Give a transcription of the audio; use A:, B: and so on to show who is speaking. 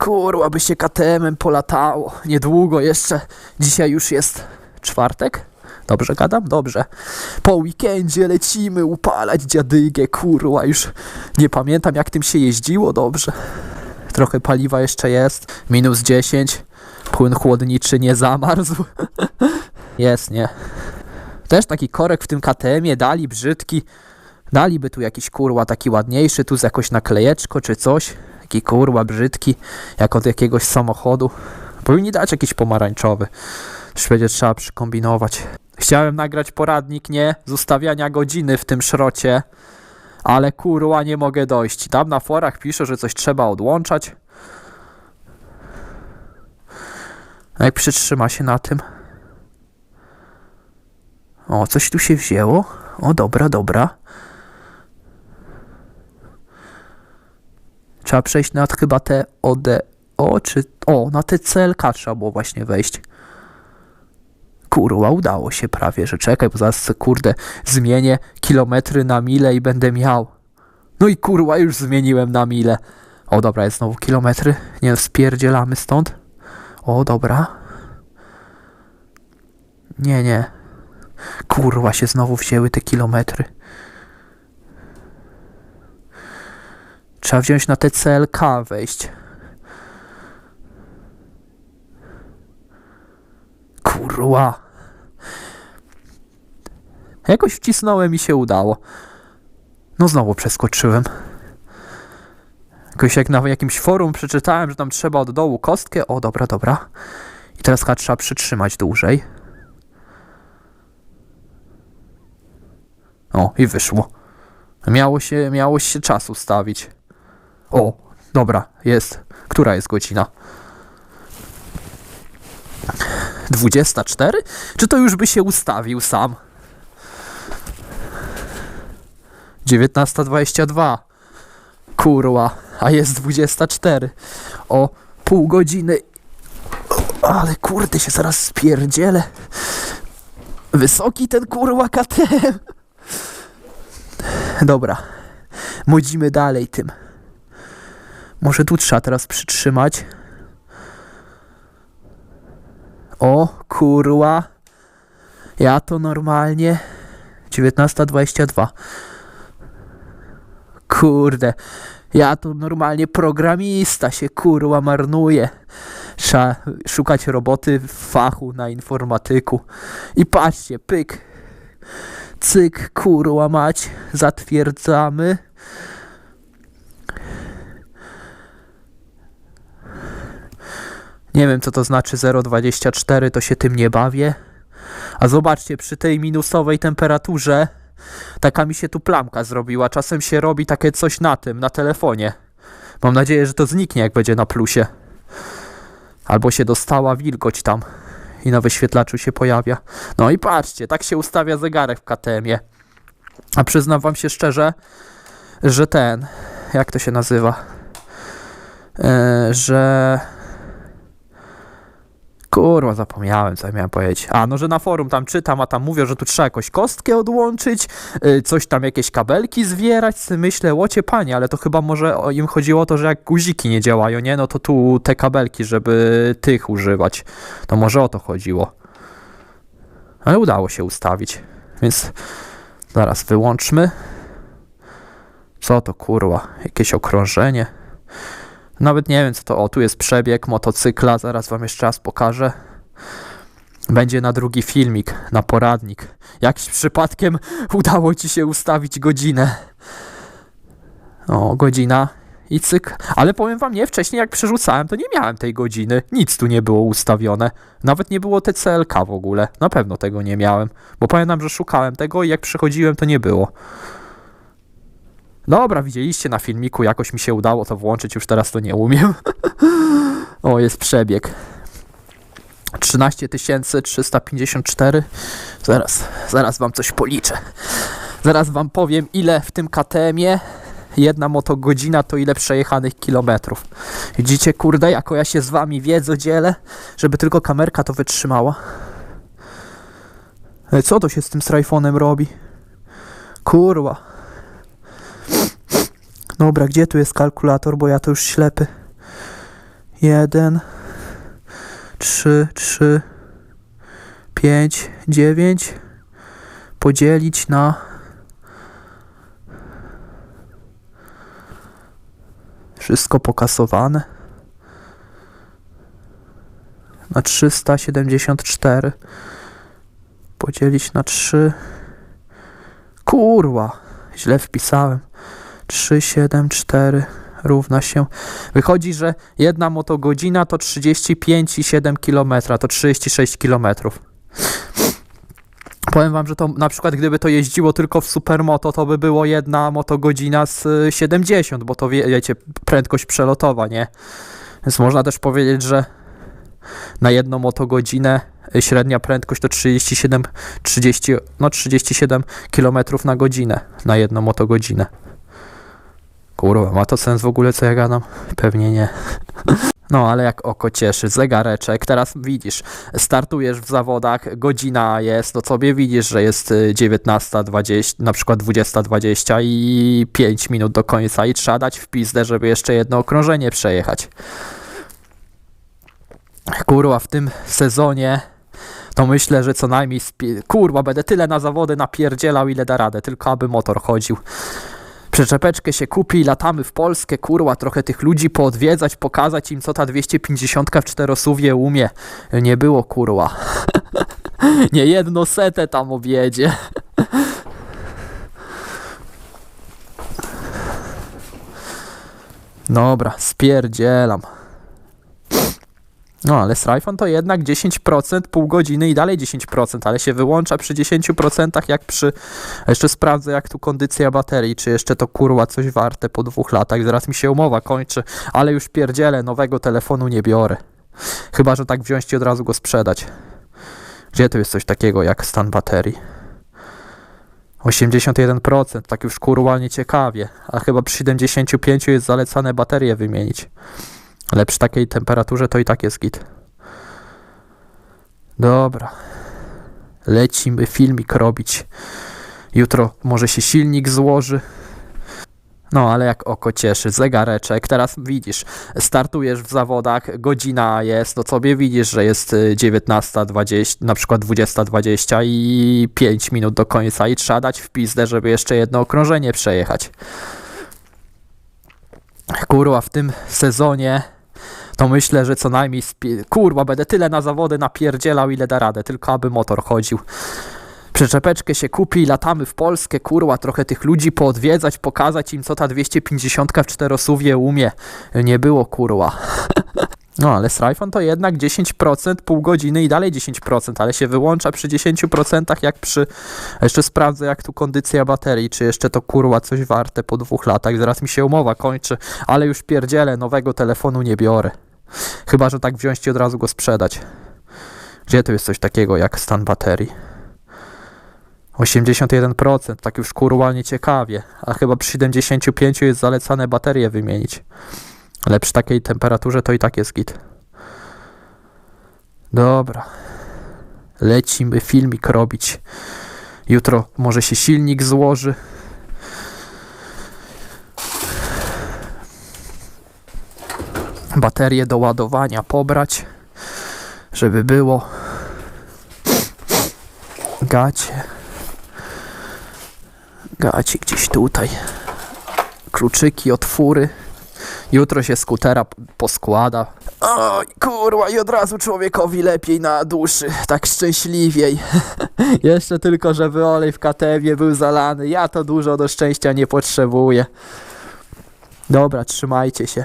A: Kurwa, by się KTM-em polatało. Niedługo jeszcze. Dzisiaj już jest czwartek? Dobrze gadam? Dobrze. Po weekendzie lecimy upalać dziadygę, kurwa, już nie pamiętam jak tym się jeździło, dobrze. Trochę paliwa jeszcze jest, minus 10, płyn chłodniczy nie zamarzł. jest, nie. Też taki korek w tym KTM-ie dali, brzydki. Daliby tu jakiś kurwa taki ładniejszy, tu z jakoś naklejeczko czy coś. Taki kurwa brzydki, jak od jakiegoś samochodu. Powinni dać jakiś pomarańczowy. Już będzie trzeba przykombinować. Chciałem nagrać poradnik, nie? Z ustawiania godziny w tym szrocie. Ale kurwa nie mogę dojść. Tam na forach pisze, że coś trzeba odłączać. Jak przytrzyma się na tym? O, coś tu się wzięło. O, dobra, dobra. Trzeba przejść nad chyba te ODO, czy... O, na te CLK trzeba było właśnie wejść. Kurwa, udało się prawie, że czekaj, bo zaraz kurde zmienię kilometry na mile i będę miał. No i kurwa, już zmieniłem na mile. O, dobra, jest znowu kilometry. Nie, spierdzielamy stąd. O, dobra. Nie, nie. Kurwa, się znowu wzięły te kilometry. Trzeba wziąć na te CLK wejść. Kurwa. Jakoś wcisnąłem i się udało. No znowu przeskoczyłem. Jakoś jak na jakimś forum przeczytałem, że tam trzeba od dołu kostkę. O, dobra, dobra. I teraz chyba trzeba przytrzymać dłużej. O, i wyszło. Miało się, miało się czas ustawić. O, dobra, jest. Która jest godzina? 24? Czy to już by się ustawił sam? 19.22. Kurwa, a jest 24. O pół godziny. Ale kurde się zaraz spierdzielę. Wysoki ten kurwa KTM. Dobra. Modzimy dalej tym. Może tu trzeba teraz przytrzymać. O kurwa. Ja to normalnie. 19.22. Kurde. Ja to normalnie programista się kurwa marnuje. Trzeba szukać roboty w fachu na informatyku. I patrzcie, pyk. Cyk, kurwa mać. Zatwierdzamy. Nie wiem co to znaczy 0,24, to się tym nie bawię. A zobaczcie, przy tej minusowej temperaturze taka mi się tu plamka zrobiła. Czasem się robi takie coś na tym, na telefonie. Mam nadzieję, że to zniknie, jak będzie na plusie. Albo się dostała wilgoć tam i na wyświetlaczu się pojawia. No i patrzcie, tak się ustawia zegarek w KTM-ie. A przyznam wam się szczerze, że ten, jak to się nazywa? E, że Kurwa, zapomniałem, co miałem powiedzieć. A, no, że na forum tam czytam, a tam mówią, że tu trzeba jakąś kostkę odłączyć, yy, coś tam, jakieś kabelki zwierać. Myślę, łocie panie, ale to chyba może im chodziło o to, że jak guziki nie działają, nie? No to tu te kabelki, żeby tych używać. To może o to chodziło. Ale udało się ustawić. Więc zaraz wyłączmy. Co to kurwa? Jakieś okrążenie. Nawet nie wiem co to. O, tu jest przebieg motocykla, zaraz wam jeszcze raz pokażę. Będzie na drugi filmik, na poradnik. Jakś przypadkiem udało ci się ustawić godzinę. O, godzina i cyk. Ale powiem wam, nie, wcześniej jak przerzucałem, to nie miałem tej godziny. Nic tu nie było ustawione. Nawet nie było TCLK w ogóle. Na pewno tego nie miałem. Bo pamiętam, że szukałem tego i jak przychodziłem, to nie było. Dobra, widzieliście na filmiku, jakoś mi się udało to włączyć, już teraz to nie umiem. o, jest przebieg. 13 354. Zaraz, zaraz wam coś policzę. Zaraz wam powiem, ile w tym KTM-ie jedna motogodzina to ile przejechanych kilometrów. Widzicie, kurde, jako ja się z wami wiedzą dzielę, żeby tylko kamerka to wytrzymała. Co to się z tym strajfonem robi? Kurwa. Dobra, gdzie tu jest kalkulator, bo ja to już ślepy. 1, 3, 3, 5, 9 podzielić na wszystko pokasowane. Na 374 podzielić na 3 kurwa źle wpisałem 374 równa się wychodzi, że jedna motogodzina to 35,7 km to 36 km Powiem wam, że to na przykład gdyby to jeździło tylko w supermoto, to by było jedna motogodzina z y, 70, bo to wie, wiecie, prędkość przelotowa, nie? Więc można też powiedzieć, że na jedną motogodzinę y, średnia prędkość to 37, 30, no 37 km na godzinę na jedną motogodzinę. Kurwa, ma to sens w ogóle, co ja gadam? Pewnie nie. No, ale jak oko cieszy, zegareczek, teraz widzisz, startujesz w zawodach, godzina jest, to sobie widzisz, że jest y, 19.20, na przykład 20.20 i 5 minut do końca i trzeba dać w pizdę, żeby jeszcze jedno okrążenie przejechać. Kurwa, w tym sezonie to myślę, że co najmniej, kurwa, będę tyle na zawody napierdzielał, ile da radę, tylko aby motor chodził. Przyczepeczkę się kupi, latamy w Polskę, kurwa, trochę tych ludzi poodwiedzać, pokazać im, co ta 250 w czterosuwie umie. Nie było, kurwa. Nie jedno setę tam objedzie. Dobra, spierdzielam. No, ale Strifon to jednak 10%, pół godziny i dalej 10%, ale się wyłącza przy 10% jak przy... Jeszcze sprawdzę jak tu kondycja baterii, czy jeszcze to kurwa coś warte po dwóch latach. Zaraz mi się umowa kończy, ale już pierdzielę, nowego telefonu nie biorę. Chyba, że tak wziąć i od razu go sprzedać. Gdzie tu jest coś takiego jak stan baterii? 81%, tak już kurwa nieciekawie, a chyba przy 75 jest zalecane baterie wymienić. Ale przy takiej temperaturze to i tak jest git. Dobra. Lecimy filmik robić. Jutro może się silnik złoży. No, ale jak oko cieszy, zegareczek, teraz widzisz, startujesz w zawodach, godzina jest, to sobie widzisz, że jest y, 19.20, na przykład 20.20 i 5 minut do końca i trzeba dać w pizdę, żeby jeszcze jedno okrążenie przejechać. Kurwa, w tym sezonie to myślę, że co najmniej kurwa, będę tyle na zawody napierdzielał, ile da radę, tylko aby motor chodził. Przyczepeczkę się kupi, latamy w Polskę, kurwa, trochę tych ludzi poodwiedzać, pokazać im, co ta 250 w czterosuwie umie. Nie było, kurwa. No, ale Strifon to jednak 10%, pół godziny i dalej 10%, ale się wyłącza przy 10% jak przy... Jeszcze sprawdzę jak tu kondycja baterii, czy jeszcze to kurwa coś warte po dwóch latach. Zaraz mi się umowa kończy, ale już pierdzielę, nowego telefonu nie biorę. Chyba, że tak wziąć i od razu go sprzedać. Gdzie tu jest coś takiego jak stan baterii? 81%, tak już kurwa nieciekawie, a chyba przy 75 jest zalecane baterie wymienić. Ale przy takiej temperaturze to i tak jest git. Dobra. Lecimy filmik robić. Jutro może się silnik złoży. Baterię do ładowania pobrać, żeby było. Gacie. Gacie gdzieś tutaj. Kluczyki, otwóry. Jutro się skutera poskłada. Oj, kurwa, i od razu człowiekowi lepiej na duszy, tak szczęśliwiej. Jeszcze tylko, żeby olej w katewie był zalany. Ja to dużo do szczęścia nie potrzebuję. Dobra, trzymajcie się.